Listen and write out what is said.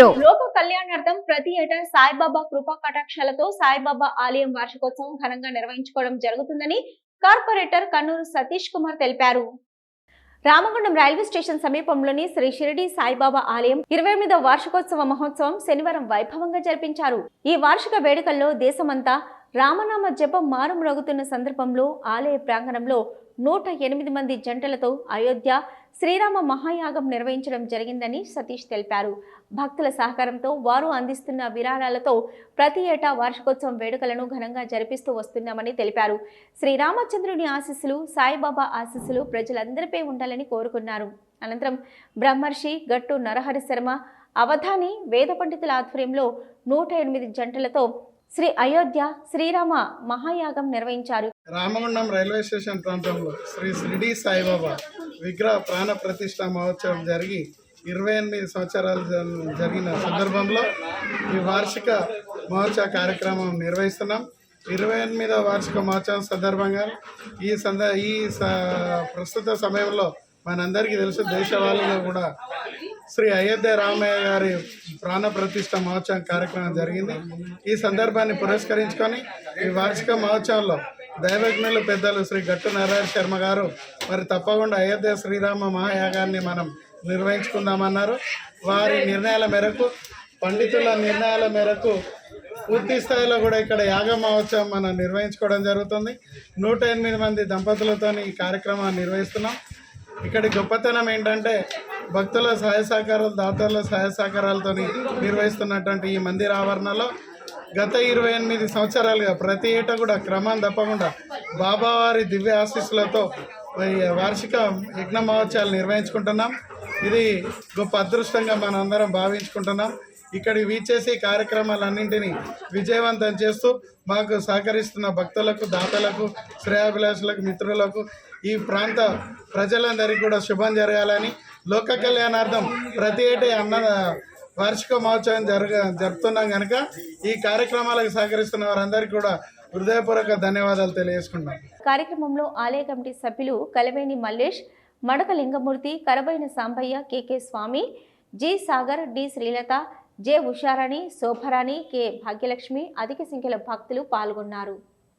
లోక కళ్యాణార్థం ప్రతి ఏటా సాయిబాబా కృపా కటాక్షాలతో సాయిబాబా ఆలయం వార్షికోత్సవం ఘనంగా నిర్వహించుకోవడం జరుగుతుందని కార్పొరేటర్ కన్నూరు సతీష్ కుమార్ తెలిపారు. రామగుండం రైల్వే స్టేషన్ సమీపంలోని శ్రీ షిరిడి సాయిబాబా ఆలయం ఇరవై ఎనిమిదవ వార్షికోత్సవ మహోత్సవం శనివారం వైభవంగా జరిపించారు. ఈ వార్షిక వేడుకల్లో దేశమంతా రామనామ జపం మారుమ్రోగుతున్న సందర్భంలో ఆలయ ప్రాంగణంలో నూట ఎనిమిది మంది జంటలతో అయోధ్య శ్రీరామ మహాయాగం నిర్వహించడం జరిగిందని సతీష్ తెలిపారు. భక్తుల సహకారంతో వారు అందిస్తున్న విరాళాలతో ప్రతి ఏటా వార్షికోత్సవం వేడుకలను ఘనంగా జరిపిస్తూ వస్తున్నామని తెలిపారు. శ్రీరామచంద్రుని ఆశీస్సులు సాయిబాబా ఆశీస్సులు ప్రజలందరిపై ఉండాలని కోరుకున్నారు. అనంతరం బ్రహ్మర్షి గట్టు నరహరి శర్మ అవధాని వేద పండితుల ఆధ్వర్యంలో నూట ఎనిమిది జంటలతో శ్రీ అయోధ్య శ్రీరామ మహాయాగం నిర్వహించారు. రామగుండం రైల్వే స్టేషన్ ప్రాంతంలో శ్రీ షిరిడి సాయిబాబా విగ్రహ ప్రాణ ప్రతిష్ట మహోత్సవం జరిగి ఇరవై ఎనిమిది సంవత్సరాలు జరిగిన సందర్భంలో ఈ వార్షిక మహోత్సవ కార్యక్రమం నిర్వహిస్తున్నాం. ఇరవై ఎనిమిదవ వార్షిక మహోత్సవం సందర్భంగా ఈ సంద ఈ ప్రస్తుత సమయంలో మనందరికీ తెలుసు దేశవాళీలో కూడా శ్రీ అయోధ్య రామయ్య గారి ప్రాణ ప్రతిష్ట మహోత్సవం కార్యక్రమం జరిగింది. ఈ సందర్భాన్ని పురస్కరించుకొని ఈ వార్షిక మహోత్సవంలో దైవజ్ఞులు పెద్దలు శ్రీ గట్టు నారాయణ శర్మ గారు మరి తప్పకుండా అయోధ్య శ్రీరామ మహాయాగాన్ని మనం నిర్వహించుకుందామన్నారు. వారి నిర్ణయాల మేరకు పండితుల నిర్ణయాల మేరకు పూర్తి స్థాయిలో కూడా ఇక్కడ యాగ మహోత్సవం మనం నిర్వహించుకోవడం జరుగుతుంది. నూట ఎనిమిది మంది దంపతులతో ఈ కార్యక్రమాన్ని నిర్వహిస్తున్నాం. ఇక్కడి గొప్పతనం ఏంటంటే భక్తుల సహాయ సహకారాలు దాతల సహాయ సహకారాలతో నిర్వహిస్తున్నటువంటి ఈ మందిర ఆవరణలో గత ఇరవై ఎనిమిది సంవత్సరాలుగా ప్రతి ఏటా కూడా క్రమం తప్పకుండా బాబావారి దివ్య ఆశీస్సులతో వార్షిక యజ్ఞ మహోత్సవాలు నిర్వహించుకుంటున్నాం. ఇది గొప్ప అదృష్టంగా మనందరం భావించుకుంటున్నాం. ఇక్కడికి వీచేసి కార్యక్రమాలన్నింటినీ విజయవంతం చేస్తూ మాకు సహకరిస్తున్న భక్తులకు దాతలకు శ్రేయాభిలాషులకు మిత్రులకు ఈ ప్రాంత ప్రజలందరికీ కూడా శుభం జరగాలని లోక కళ్యాణార్థం ప్రతి ఏటా అన్న వార్షిక మహోత్సవం జరగ జరుపుతున్నాం కనుక ఈ కార్యక్రమాలకు సహకరిస్తున్న వారందరికీ కూడా హృదయపూర్వక ధన్యవాదాలు తెలియజేసుకున్నాం కార్యక్రమంలో ఆలయ కమిటీ సభ్యులు Kalaveni Mallesh Madaka Lingamurthy Karabaina Sambaiah KK Swamy G Sagar D Srilatha J Usharani Shobharani K Bhagyalakshmi అధిక సంఖ్యలో భక్తులు పాల్గొన్నారు.